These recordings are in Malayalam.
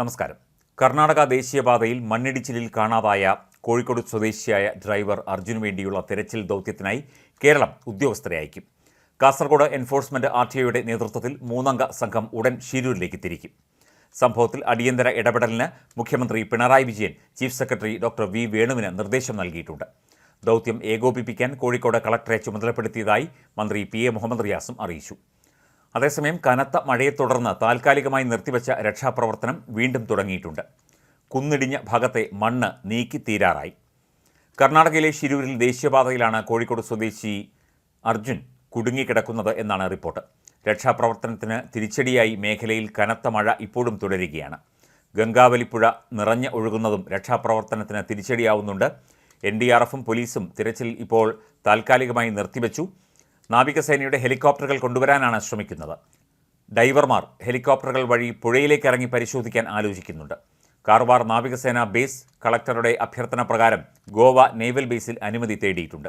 നമസ്കാരം. കർണാടക ദേശീയപാതയിൽ മണ്ണിടിച്ചിലിൽ കാണാതായ കോഴിക്കോട് സ്വദേശിയായ ഡ്രൈവർ അർജുനു വേണ്ടിയുള്ള തെരച്ചിൽ ദൗത്യത്തിനായി കേരളം ഉദ്യോഗസ്ഥരെ അയക്കും. കാസർഗോഡ് എൻഫോഴ്സ്മെന്റ് ആർ ടി ഒയുടെ നേതൃത്വത്തിൽ മൂന്നംഗ സംഘം ഉടൻ ഷിരൂരിലേക്ക് തിരിക്കും. സംഭവത്തിൽ അടിയന്തര ഇടപെടലിന് മുഖ്യമന്ത്രി Pinarayi Vijayan chief secretary doctor V വേണുവിന് നിർദ്ദേശം നൽകിയിട്ടുണ്ട്. ദൗത്യം ഏകോപിപ്പിക്കാൻ കോഴിക്കോട് കളക്ടറെ ചുമതലപ്പെടുത്തിയതായി മന്ത്രി പി എ മുഹമ്മദ് റിയാസും അറിയിച്ചു. അതേസമയം കനത്ത മഴയെ തുടർന്ന് താൽക്കാലികമായി നിർത്തിവച്ച രക്ഷാപ്രവർത്തനം വീണ്ടും തുടങ്ങിയിട്ടുണ്ട്. കുന്നിടിഞ്ഞ ഭാഗത്തെ മണ്ണ് നീക്കി തീരാറായി. കർണാടകയിലെ ശിരൂരിൽ ദേശീയപാതയിലാണ് കോഴിക്കോട് സ്വദേശി അർജുൻ കുടുങ്ങിക്കിടക്കുന്നത് എന്നാണ് റിപ്പോർട്ട്. രക്ഷാപ്രവർത്തനത്തിന് തിരിച്ചടിയായി മേഖലയിൽ കനത്ത മഴ ഇപ്പോഴും തുടരുകയാണ്. ഗംഗാവലിപ്പുഴ നിറഞ്ഞ് ഒഴുകുന്നതും രക്ഷാപ്രവർത്തനത്തിന് തിരിച്ചടിയാവുന്നുണ്ട്. എൻ ഡി ആർ എഫും പോലീസും തിരച്ചിൽ ഇപ്പോൾ താൽക്കാലികമായി നിർത്തിവെച്ചു. നാവികസേനയുടെ ഹെലികോപ്റ്ററുകൾ കൊണ്ടുവരാനാണ് ശ്രമിക്കുന്നത്. ഡൈവർമാർ ഹെലികോപ്റ്ററുകൾ വഴി പുഴയിലേക്ക് ഇറങ്ങി പരിശോധിക്കാൻ ആലോചിക്കുന്നുണ്ട്. കാർവാർ നാവികസേന ബേസ് കളക്ടറുടെ അഭ്യർത്ഥന പ്രകാരം ഗോവ നേവൽ ബേസിൽ അനുമതി തേടിയിട്ടുണ്ട്.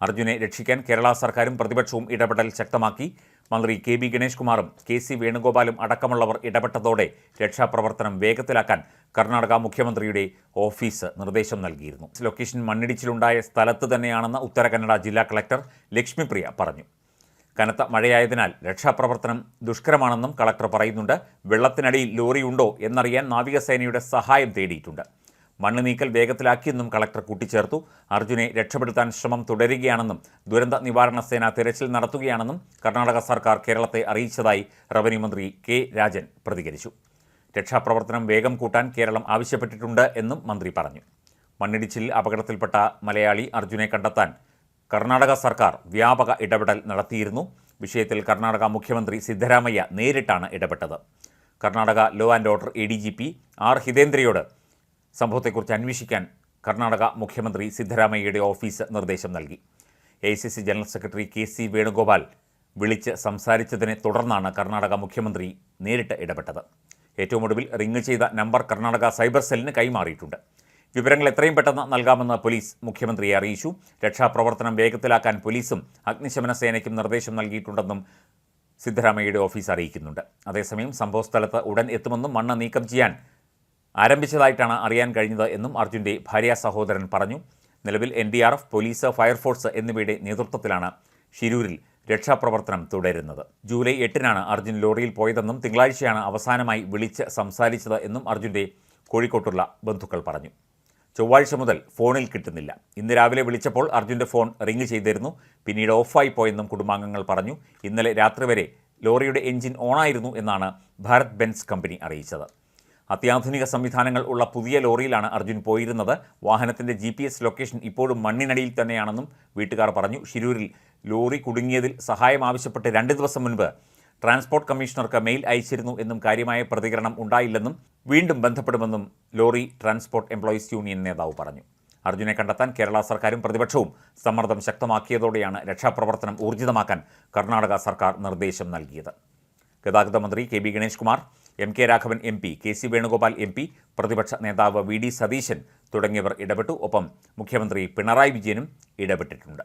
അർജുനെ രക്ഷിക്കാൻ കേരള സർക്കാരും പ്രതിപക്ഷവും ഇടപെടൽ ശക്തമാക്കി. മന്ത്രി കെ ബി ഗണേഷ് കുമാറും കെ സി വേണുഗോപാലും അടക്കമുള്ളവർ ഇടപെട്ടതോടെ രക്ഷാപ്രവർത്തനം വേഗത്തിലാക്കാൻ കർണാടക മുഖ്യമന്ത്രിയുടെ ഓഫീസ് നിർദ്ദേശം നൽകിയിരുന്നു. ലൊക്കേഷൻ മണ്ണിടിച്ചിലുണ്ടായ സ്ഥലത്ത് തന്നെയാണെന്ന് ഉത്തര കന്നഡ ജില്ലാ കളക്ടർ ലക്ഷ്മിപ്രിയ പറഞ്ഞു. കനത്ത മഴയായതിനാൽ രക്ഷാപ്രവർത്തനം ദുഷ്കരമാണെന്നും കളക്ടർ പറയുന്നുണ്ട്. വെള്ളത്തിനടിയിൽ ലോറിയുണ്ടോ എന്നറിയാൻ നാവികസേനയുടെ സഹായം തേടിയിട്ടുണ്ട്. മണ്ണ് നീക്കൽ വേഗത്തിലാക്കിയെന്നും കളക്ടർ കൂട്ടിച്ചേർത്തു. അർജുനെ രക്ഷപ്പെടുത്താൻ ശ്രമം തുടരുകയാണെന്നും ദുരന്ത നിവാരണ സേന തിരച്ചിൽ നടത്തുകയാണെന്നും കർണാടക സർക്കാർ കേരളത്തെ അറിയിച്ചതായി റവന്യൂ മന്ത്രി കെ രാജൻ പ്രതികരിച്ചു. രക്ഷാപ്രവർത്തനം വേഗം കൂട്ടാൻ കേരളം ആവശ്യപ്പെട്ടിട്ടുണ്ട് എന്നും മന്ത്രി പറഞ്ഞു. മണ്ണിടിച്ചിൽ അപകടത്തിൽപ്പെട്ട മലയാളി അർജുനെ കണ്ടെത്താൻ കർണാടക സർക്കാർ വ്യാപക ഇടപെടൽ നടത്തിയിരുന്നു. വിഷയത്തിൽ കർണാടക മുഖ്യമന്ത്രി സിദ്ധരാമയ്യ നേരിട്ടാണ് ഇടപെട്ടത്. Karnataka law and order A D G P R ഹിതേന്ദ്രയോട് സംഭവത്തെക്കുറിച്ച് അന്വേഷിക്കാൻ കർണാടക മുഖ്യമന്ത്രി സിദ്ധരാമയ്യയുടെ ഓഫീസ് നിർദ്ദേശം നൽകി. A general secretary K C Venugopal വിളിച്ച് സംസാരിച്ചതിനെ തുടർന്നാണ് കർണാടക മുഖ്യമന്ത്രി നേരിട്ട് ഇടപെട്ടത്. ഏറ്റവും ഒടുവിൽ റിംഗ് ചെയ്ത നമ്പർ കർണാടക സൈബർ സെല്ലിന് കൈമാറിയിട്ടുണ്ട്. വിവരങ്ങൾ എത്രയും പെട്ടെന്ന് നൽകാമെന്ന് പോലീസ് മുഖ്യമന്ത്രിയെ അറിയിച്ചു. രക്ഷാപ്രവർത്തനം വേഗത്തിലാക്കാൻ പോലീസും അഗ്നിശമന സേനയ്ക്കും നിർദ്ദേശം നൽകിയിട്ടുണ്ടെന്നും സിദ്ധരാമയ്യയുടെ ഓഫീസ് അറിയിക്കുന്നുണ്ട്. അതേസമയം സംഭവസ്ഥലത്ത് ഉടൻ എത്തുമെന്നും മണ്ണ് നീക്കം ചെയ്യാൻ ആരംഭിച്ചതായിട്ടാണ് അറിയാൻ കഴിഞ്ഞത് എന്നും അർജുന്റെ ഭാര്യ സഹോദരൻ പറഞ്ഞു. നിലവിൽ N D R F police fire force എന്നിവയുടെ നേതൃത്വത്തിലാണ് ഷിരൂരിൽ രക്ഷാപ്രവർത്തനം തുടരുന്നത്. ജൂലൈ എട്ടിനാണ് അർജുൻ ലോറിയിൽ പോയതെന്നും തിങ്കളാഴ്ചയാണ് അവസാനമായി വിളിച്ച് സംസാരിച്ചത് എന്നും അർജുന്റെ കോഴിക്കോട്ടുള്ള ബന്ധുക്കൾ പറഞ്ഞു. ചൊവ്വാഴ്ച മുതൽ ഫോണിൽ കിട്ടുന്നില്ല. ഇന്ന് രാവിലെ വിളിച്ചപ്പോൾ അർജുന്റെ ഫോൺ റിങ് ചെയ്തിരുന്നു. പിന്നീട് ഓഫായി പോയെന്നും കുടുംബാംഗങ്ങൾ പറഞ്ഞു. ഇന്നലെ രാത്രി വരെ ലോറിയുടെ എഞ്ചിൻ ഓണായിരുന്നു എന്നാണ് ഭാരത് ബെൻസ് കമ്പനി അറിയിച്ചത്. അത്യാധുനിക സംവിധാനങ്ങൾ ഉള്ള പുതിയ ലോറിയിലാണ് അർജുൻ പോയിരുന്നത്. വാഹനത്തിന്റെ ജി പി എസ് ലൊക്കേഷൻ ഇപ്പോഴും മണ്ണിനടിയിൽ തന്നെയാണെന്നും വീട്ടുകാർ പറഞ്ഞു. ഷിരൂരിൽ ലോറി കുടുങ്ങിയതിൽ സഹായം ആവശ്യപ്പെട്ട് രണ്ട് ദിവസം മുൻപ് ട്രാൻസ്പോർട്ട് കമ്മീഷണർക്ക് മെയിൽ അയച്ചിരുന്നു എന്നും കാര്യമായ പ്രതികരണം ഉണ്ടായില്ലെന്നും വീണ്ടും ബന്ധപ്പെടുമെന്നും ലോറി ട്രാൻസ്പോർട്ട് എംപ്ലോയീസ് യൂണിയൻ നേതാവ് പറഞ്ഞു. അർജുനെ കണ്ടെത്താൻ കേരള സർക്കാരും പ്രതിപക്ഷവും സമ്മർദ്ദം ശക്തമാക്കിയതോടെയാണ് രക്ഷാപ്രവർത്തനം ഊർജിതമാക്കാൻ കർണാടക സർക്കാർ നിർദ്ദേശം നൽകിയത്. ഗതാഗത മന്ത്രി K B Ganesh Kumar M K Raghavan M P K C Venugopal M P പ്രതിപക്ഷ നേതാവ് വി ഡി സതീശൻ തുടങ്ങിയവർ ഇടപെട്ടു. ഒപ്പം മുഖ്യമന്ത്രി പിണറായി വിജയനും ഇടപെട്ടിട്ടുണ്ട്.